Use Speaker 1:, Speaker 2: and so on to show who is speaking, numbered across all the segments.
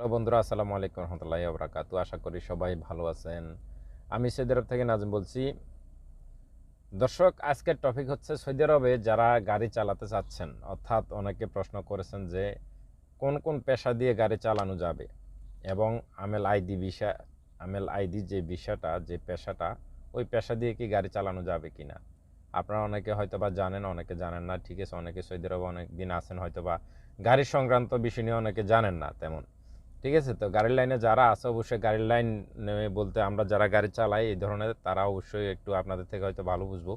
Speaker 1: Hello বন্ধুরা, আসসালামু আলাইকুম রহমতুল্লাহ আবরাকাতু আশা করি সবাই ভালো আছেন। আমি সৌদি আরব থেকে নাজিম বলছি। দর্শক, আজকের টপিক হচ্ছে সৌদি আরবে যারা গাড়ি চালাতে চাচ্ছেন, অর্থাৎ অনেকে প্রশ্ন করেছেন যে কোন কোন পেশা দিয়ে গাড়ি চালানো যাবে এবং আমেল আইডি ভিসা আমেল আইডি যে ভিসাটা যে পেশাটা, ওই পেশা দিয়ে কি গাড়ি চালানো যাবে কি না আপনারা অনেকে হয়তো বা জানেন, অনেকে জানেন না, ঠিক আছে, অনেকে সৌদি আরবে অনেক দিন আছেন হয়তো বা গাড়ি সংক্রান্ত বিষয় নিয়ে অনেকে জানেন না তেমন। ঠিক আছে? তো গাড়ির লাইনে যারা আছে অবশ্যই গাড়ির লাইন বলতে আমরা যারা গাড়ি চালাই এই ধরনের, তারা অবশ্যই একটু আপনাদের থেকে হয়তো ভালো বুঝব।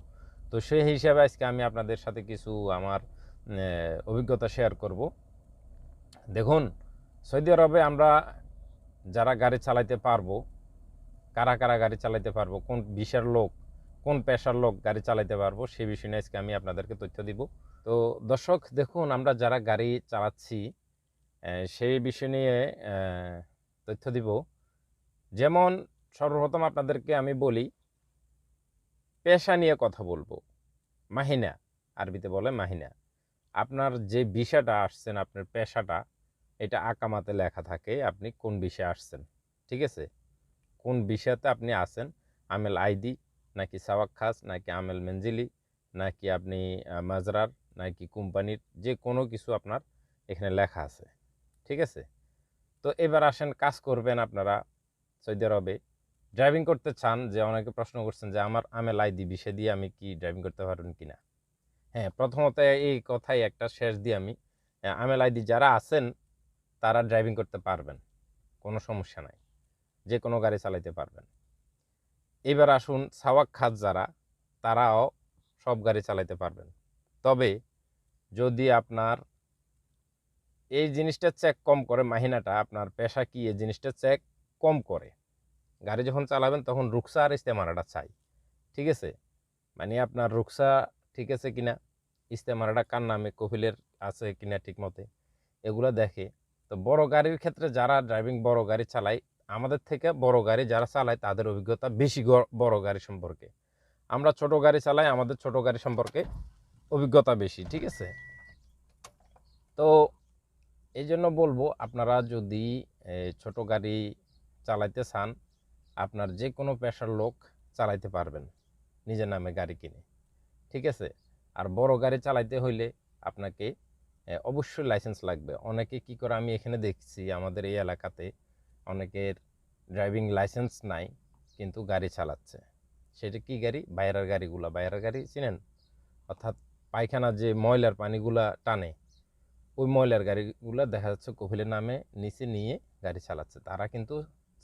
Speaker 1: তো সেই হিসাবে আজকে আমি আপনাদের সাথে কিছু আমার অভিজ্ঞতা শেয়ার করব। দেখুন, সৌদি আরবে আমরা যারা গাড়ি চালাইতে পারব, কারা কারা গাড়ি চালাইতে পারব, কোন বিশের লোক, কোন পেশার লোক গাড়ি চালাইতে পারব, সেই বিষয় নিয়ে আজকে আমি আপনাদেরকে তথ্য দিব। তো দর্শক, দেখুন, আমরা যারা গাড়ি চালাচ্ছি সেই বিষয় নিয়ে তথ্য দিব। যেমন সর্বপ্রথম আপনাদেরকে আমি বলি, পেশা নিয়ে কথা বলব। মাহিনা, আরবিতে বলে মাহিনা। আপনার যে বিষয়টা আসছেন, আপনার পেশাটা, এটা আকামাতে লেখা থাকে আপনি কোন বিষয়ে আসছেন, ঠিক আছে? কোন বিষয়তে আপনি আছেন, আমেল আইডি, নাকি সাওয়াক খাস, নাকি আমেল মেনজিলি নাকি আপনি মাজরার, নাকি কোম্পানির, যে কোনো কিছু আপনার এখানে লেখা আছে। ঠিক আছে? তো এবার আসেন কাজ করবেন আপনারা সৌদি আরবে। ড্রাইভিং করতে চান যে অনেকে প্রশ্ন করছেন যে আমার আমেল আইডি বিষয় দিয়ে আমি কি ড্রাইভিং করতে পারবেন কিনা হ্যাঁ প্রথমত এই কথাই একটা শেষ দিয়ে আমি। আহ, আমেল আইডি যারা আছেন তারা ড্রাইভিং করতে পারবেন। কোনো সমস্যা নাই। যে কোনো গাড়ি চালাইতে পারবেন। এবার আসুন সাওয়াক খাত যারা তারাও সব গাড়ি চালাইতে পারবেন। তবে যদি আপনার এই জিনিসটা চেক কম করে, মাহিনাটা, আপনার পেশা কি, এই জিনিসটা চেক কম করে। গাড়ি যখন চালাবেন, তখন রুকসা আর ইস্তেমারাটা চাই, ঠিক আছে? মানে আপনার রুকসা ঠিক আছে কিনা, ইস্তেমারাটা কার নামে, কফিলের আছে কিনা ঠিক মতে এগুলো দেখে। তো বড় গাড়ির ক্ষেত্রে যারা ড্রাইভিং বড় গাড়ি চালায়, আমাদের থেকে বড় গাড়ি যারা চালায়, তাদের অভিজ্ঞতা বেশি বড় গাড়ি সম্পর্কে। আমরা ছোট গাড়ি চালাই, আমাদের ছোট গাড়ি সম্পর্কে অভিজ্ঞতা বেশি, ঠিক আছে? তো এই জন্য বলব, আপনারা যদি ছোট গাড়ি চালাইতে চান, আপনার যে কোনো পেশার লোক চালাইতে পারবেন, নিজের নামে গাড়ি কিনে। ঠিক আছে? আর বড় গাড়ি চালাইতে হইলে আপনাকে অবশ্যই লাইসেন্স লাগবে। অনেকে কি করে, আমি এখানে দেখছি আমাদের এই এলাকাতে অনেকের ড্রাইভিং লাইসেন্স নাই, কিন্তু গাড়ি চালাচ্ছে। সেটা কি গাড়ি? বাইরের গাড়িগুলা। বাইরের গাড়ি চিনেন? অর্থাৎ পায়খানা যে ময়লার পানিগুলা টানে ওই ময়লার গাড়িগুলো দেখা যাচ্ছে কপিলের নামে নিচে নিয়ে গাড়ি চালাচ্ছে। তারা কিন্তু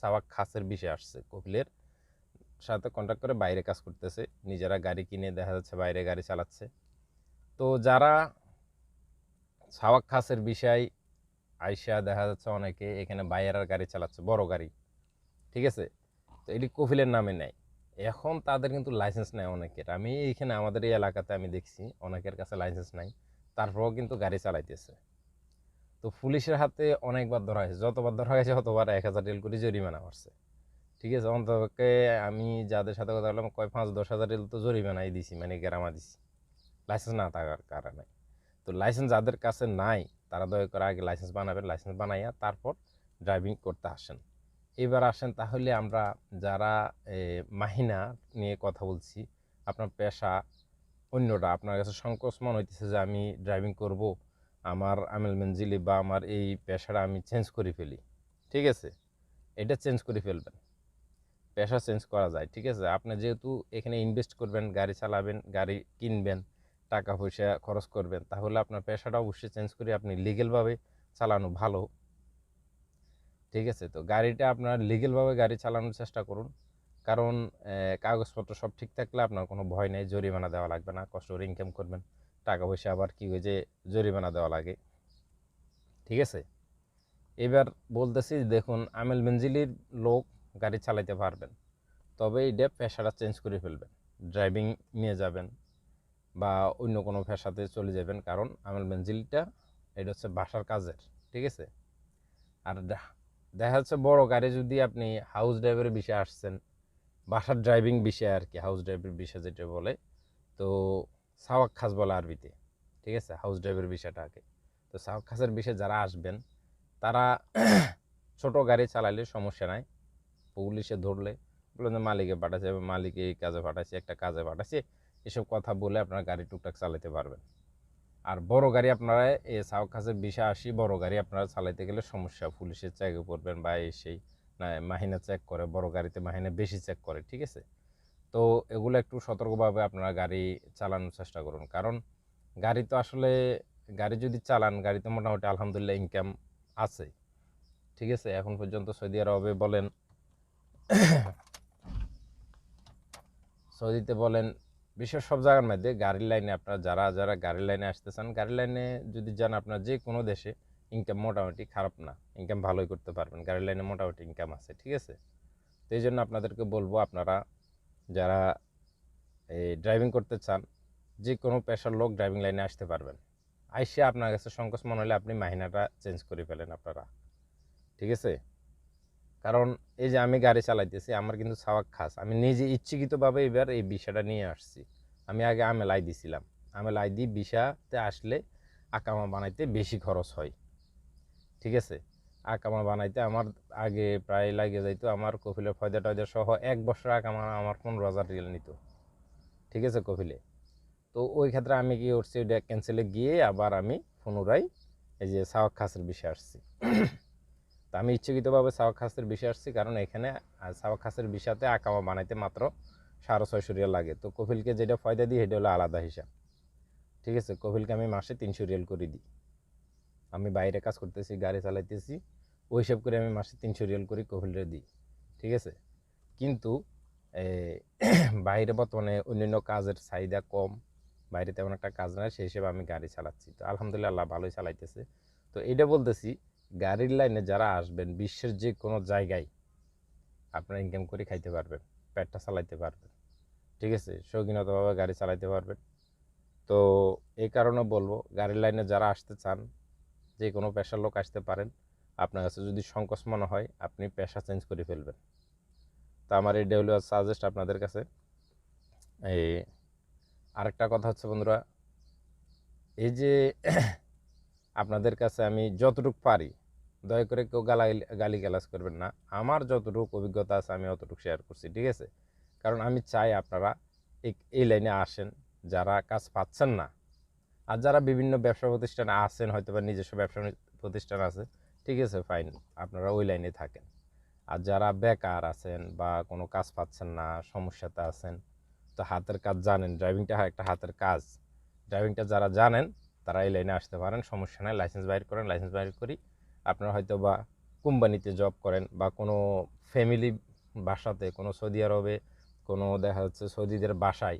Speaker 1: সাওয়াক খাসের বিষয়ে আসছে। কপিলের সাথে কন্ট্যাক্ট করে বাইরে কাজ করতেছে। নিজেরা গাড়ি কিনে দেখা যাচ্ছে বাইরে গাড়ি চালাচ্ছে। তো যারা সাওয়াক খাসের বিষয় আইসা দেখা যাচ্ছে অনেকে, এখানে বাইরের গাড়ি চালাচ্ছে, বড় গাড়ি। ঠিক আছে? তো এটি কপিলের নামে নেয়। এখন তাদের কিন্তু লাইসেন্স নেয় অনেকের। আমি এখানে আমাদের এই এলাকাতে আমি দেখছি, অনেকের কাছে লাইসেন্স নাই। তারপরেও কিন্তু গাড়ি চালাইতেছে। তো পুলিশের হাতে অনেকবার ধরা হয়েছে, যতবার ধরা হয়েছে ততবার এক হাজার রিল করে জরিমানা করছে। ঠিক আছে অন্তকে আমি যাদের সাথে কথা বললাম কয় পাঁচ দশ হাজার রিল তো জরিমানাই দিছি মানে গ্রামা দিছি। লাইসেন্স না থাকার কারণে। তো লাইসেন্স যাদের কাছে নাই, তারা দয়া করে আগে লাইসেন্স বানাবেন লাইসেন্স বানাইয়া তারপর ড্রাইভিং করতে আসেন। এবার আসেন তাহলে আমরা যারা মাহিনা নিয়ে কথা বলছি, আপনার পেশা অন্যটা আপনার কাছে সংকোচ মনে হইতেছে যে আমি ড্রাইভিং করব, আমার আমেল মেনজিলি বা আমার এই পেশাটা আমি চেঞ্জ করে ফেলি। ঠিক আছে? এটা চেঞ্জ করে ফেলবেন। পেশা চেঞ্জ করা যায়, ঠিক আছে? আপনি যেহেতু এখানে ইনভেস্ট করবেন, গাড়ি চালাবেন, গাড়ি কিনবেন, টাকা পয়সা খরচ করবেন, তাহলে আপনার পেশাটা অবশ্যই চেঞ্জ করে আপনি লিগেলভাবে চালানো ভালো। ঠিক আছে? তো গাড়িটা আপনার লিগেলভাবে গাড়ি চালানোর চেষ্টা করুন। কারণ কাগজপত্র সব ঠিক থাকলে আপনার কোনো ভয় নেই, জরিমানা দেওয়া লাগবে না, কষ্ট করে ইনকাম করবেন। টাকা পয়সা আবার কী হয়ে যে জরিমানা দেওয়া লাগে। ঠিক আছে? এবার বলতেছি, দেখুন, আমেল মেনজিলির লোক গাড়ি চালাইতে পারবেন, তবে এটা পেশাটা চেঞ্জ করে ফেলবেন। ড্রাইভিং নিয়ে যাবেন বা অন্য কোনো পেশাতে চলে যাবেন, কারণ আমেল মেনজিলটা এটা হচ্ছে বাসার কাজের, ঠিক আছে? আর দেখা যাচ্ছে বড় গাড়ি যদি আপনি হাউস ড্রাইভারের বিষয়ে আসছেন বাসার ড্রাইভিং বিষয়ে আর কি হাউস ড্রাইভের বিষয় যেটা বলে। তো সাওয়াক খাস বলে আরবিতে, ঠিক আছে? হাউস ড্রাইভের বিষয়টাকে তো সাওয়াক খাসের বিষয়ে যারা আসবেন, তারা ছোট গাড়ি চালাইলে সমস্যা নাই। পুলিশে ধরলে, বললেন যে মালিকে পাঠাচ্ছে মালিক এই কাজে পাঠাচ্ছে, একটা কাজে পাঠাচ্ছে, এসব কথা বলে আপনারা গাড়ি টুকটাক চালাতে পারবেন। আর বড় গাড়ি আপনারা এই সাউক খাসের বিশা আসি, বড় গাড়ি আপনারা চালাইতে গেলে সমস্যা, পুলিশের চেকে পড়বেন বা এই সেই মাহিনা চেক করে, বড় গাড়িতে মাহিনা বেশি চেক করে, ঠিক আছে? তো এগুলো একটু সতর্কভাবে আপনারা গাড়ি চালানোর চেষ্টা করুন। কারণ গাড়ি তো আসলে, গাড়ি যদি চালান, গাড়িতে মোটামুটি আলহামদুলিল্লাহ ইনকাম আছে, ঠিক আছে? এখন পর্যন্ত সৌদি আরবে বলেন, সৌদিতে বলেন বিশ্বের সব জায়গার মধ্যে গাড়ির লাইনে আপনারা যারা যারা গাড়ির লাইনে আসতে চান, গাড়ির লাইনে যদি যান আপনার যে কোনো দেশে ইনকাম মোটামুটি খারাপ না ইনকাম ভালোই করতে পারবেন, গাড়ির লাইনে মোটামুটি ইনকাম আছে, ঠিক আছে? তো এই জন্য আপনাদেরকে বলব, আপনারা যারা এই ড্রাইভিং করতে চান যে কোনো পেশার লোক ড্রাইভিং লাইনে আসতে পারবেন। আইসে আপনার কাছে সংকোচ মনে হলে আপনি মাহিনাটা চেঞ্জ করে ফেলেন আপনারা, ঠিক আছে? কারণ এই যে আমি গাড়ি চালাইতেছি, আমার কিন্তু সাওয়াক খাস। আমি নিজে ইচ্ছাকৃতভাবে এবার এই বিষয়টা নিয়ে আসছি। আমি আগে আমে লাই দিছিলাম। আমে লাই দিই বিষাতে আসলে আকামা বানাইতে বেশি খরচ হয়। ঠিক আছে? আকামা বানাইতে আমার আগে প্রায় লাগে যাইতো, আমার কফিলের ফয়দা টয়দা সহ এক বছর আকামা আমার আমার পনেরো হাজার রিয়েল নিত। ঠিক আছে কফিলে? তো ওই ক্ষেত্রে আমি কি করছি, ওইটা ক্যান্সেলে গিয়ে আবার আমি পুনরায় এই যে সাওয়াক খাসের বিষয়ে আসছি। তো আমি ইচ্ছাকৃতভাবে সাওয়াক খাসের বিষয়ে আসছি, কারণ এখানে সাওয়াক খাসের বিষয়তে আকামা বানাইতে মাত্র সাড়ে ছয়শো রিয়াল লাগে। তো কফিলকে যেটা ফয়দা দিই, সেটা হলো আলাদা হিসাব। ঠিক আছে? কফিলকে আমি মাসে তিনশো রিয়াল করে দিই। আমি বাইরে কাজ করতেছি, গাড়ি চালাইতেছি ওই হিসাব করে আমি মাসে তিনশো রিয়াল করে কফিলরে দিই, ঠিক আছে? কিন্তু বাইরে বর্তমানে অন্যান্য কাজের চাহিদা কম, বাইরে তেমন একটা কাজ নাই, সেই হিসেবে আমি গাড়ি চালাচ্ছি। তো আলহামদুলিল্লাহ আল্লাহ ভালোই চালাইতেছে। তো এটা বলতেছি, গাড়ির লাইনে যারা আসবেন, বিশ্বের যে কোনো জায়গায় আপনারা ইনকাম করে খাইতে পারবেন, পেটটা চালাইতে পারবেন, ঠিক আছে? শৌখিনতভাবে গাড়ি চালাইতে পারবেন। তো এই কারণে বলব, গাড়ির লাইনে যারা আসতে চান যে কোনো পেশার লোক আসতে পারেন। আপনার কাছে যদি সংকোচ মনে হয়, আপনি পেশা চেঞ্জ করে ফেলবেন। তো আমার এই ডেউলি সাজেস্ট আপনাদের কাছে এই আরেকটা কথা হচ্ছে বন্ধুরা, এই যে আপনাদের কাছে আমি যতটুকু পারি, দয়া করে কেউ গালা গালি গালাজ করবেন না। আমার যতটুকু অভিজ্ঞতা আছে, আমি অতটুকু শেয়ার করছি, ঠিক আছে? কারণ আমি চাই আপনারা এই লাইনে আসেন। যারা কাজ পাচ্ছেন না আর যারা বিভিন্ন ব্যবসা প্রতিষ্ঠানে আছেন হয়তো বা নিজস্ব ব্যবসা প্রতিষ্ঠান আছে, ঠিক আছে ফাইন আপনারা ওই লাইনে থাকেন। আর যারা বেকার আছেন বা কোনো কাজ পাচ্ছেন না, সমস্যাতে আছেন, তো হাতের কাজ জানেন ড্রাইভিংটা একটা হাতের কাজ। ড্রাইভিংটা যারা জানেন, তারা এই লাইনে আসতে পারেন, সমস্যা নেই লাইসেন্স বাইর করেন লাইসেন্স বাইর করি। আপনারা হয়তো বা কোম্পানিতে জব করেন বা কোনো ফ্যামিলি বাসাতে, কোনো সৌদি আরবে, কোনো দেখা যাচ্ছে সৌদিদের বাসায়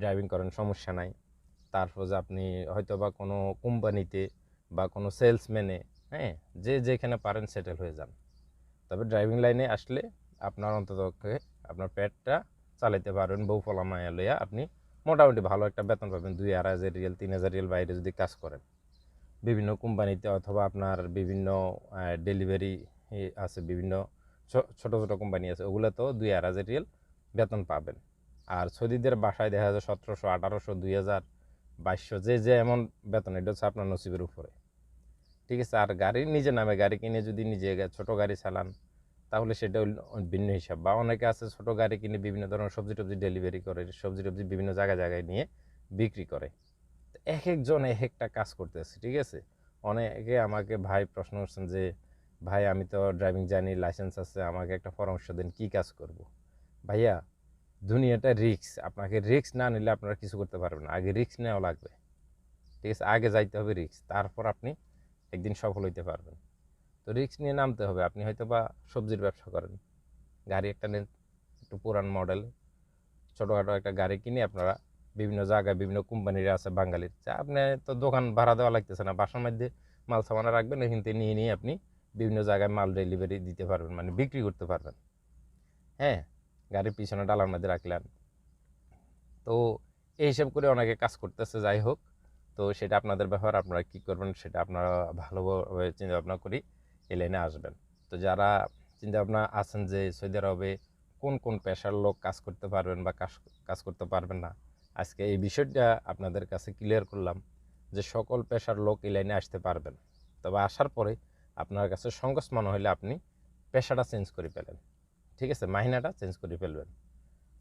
Speaker 1: ড্রাইভিং করেন, সমস্যা নাই। তারপর যে আপনি হয়তো বা কোনো কোম্পানিতে বা কোনো সেলসম্যানে হ্যাঁ যে যেখানে পারেন সেটেল হয়ে যান। তবে ড্রাইভিং লাইনে আসলে আপনার অন্তত আপনার পেটটা চালাইতে পারবেন, বউ ফলা মায়া লইয়া আপনি মোটামুটি ভালো একটা বেতন পাবেন, দুই আড়াই হাজার রিয়েল, তিন হাজার রিয়েল বাইরে যদি কাজ করেন। বিভিন্ন কোম্পানিতে অথবা আপনার বিভিন্ন ডেলিভারি আছে, বিভিন্ন ছোট ছোট কোম্পানি আছে ওগুলো তো দুই আড়াই হাজার রিয়েল বেতন পাবেন। আর সৌদিদের বাসায় দেখা যায় সতেরোশো, আঠারোশো, দুই হাজার বাইশশো, যে যে, এমন বেতন, এটা হচ্ছে আপনার নসিবের উপরে। ঠিক আছে, আর গাড়ি নিজে নামে গাড়ি কিনে যদি নিজে ছোট গাড়ি চালান, তাহলে সেটা ভিন্ন হিসাব। বা অনেকে আছে ছোট গাড়ি কিনে বিভিন্ন ধরনের সবজি টবজি ডেলিভারি করে, সবজি টবজি বিভিন্ন জায়গায় জায়গায় নিয়ে বিক্রি করে। এক একজন এক একটা কাজ করতেছে, ঠিক আছে? অনেকে আমাকে ভাই প্রশ্ন করছেন যে, ভাই, আমি তো ড্রাইভিং জানি লাইসেন্স আছে, আমাকে একটা পরামর্শ দেন, কী কাজ করব? ভাইয়া দুনিয়াটা রিক্স আপনাকে রিক্স না নিলে আপনারা কিছু করতে পারবেন আগে রিক্স নেওয়া লাগবে। ঠিক আছে? আগে যাইতে হবে রিক্স তারপর আপনি একদিন সফল হইতে পারবেন। তো রিক্স নিয়ে নামতে হবে। আপনি হয়তো বা সবজির ব্যবসা করেন। গাড়ি একটা নেন, একটু পুরান মডেল, ছোটোখাটো একটা গাড়ি কিনে আপনারা বিভিন্ন জায়গায় বিভিন্ন কোম্পানির আছে বাঙালির। যা আপনি তো দোকান ভাড়া দেওয়া লাগতেছে না। বাসার মধ্যে মাল সামানা রাখবেন এখান থেকে নিয়ে নিয়ে আপনি বিভিন্ন জায়গায় মাল ডেলিভারি দিতে পারবেন। মানে বিক্রি করতে পারবেন। হ্যাঁ? গাড়ির পিছনে ডালার মধ্যে রাখলেন। তো এই হিসাব করে অনেকে কাজ করতেছে, যাই হোক। তো সেটা আপনাদের ব্যাপার, আপনারা কি করবেন সেটা আপনারা ভালোভাবে চিন্তা ভাবনা করি এই লাইনে আসবেন। তো যারা চিন্তা ভাবনা আছেন যে সৌদি আরবে কোন কোন পেশার লোক কাজ করতে পারবেন বা কাজ কাজ করতে পারবেন না, আজকে এই বিষয়টা আপনাদের কাছে ক্লিয়ার করলাম যে সকল পেশার লোক এই লাইনে আসতে পারবেন। তবে আসার পরে আপনার কাছে সংকোচ মনে হলে আপনি পেশাটা চেঞ্জ করে ফেলেন। ঠিক আছে মাহিনাটা চেঞ্জ করে ফেলবেন।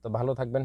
Speaker 1: তো ভালো থাকবেন।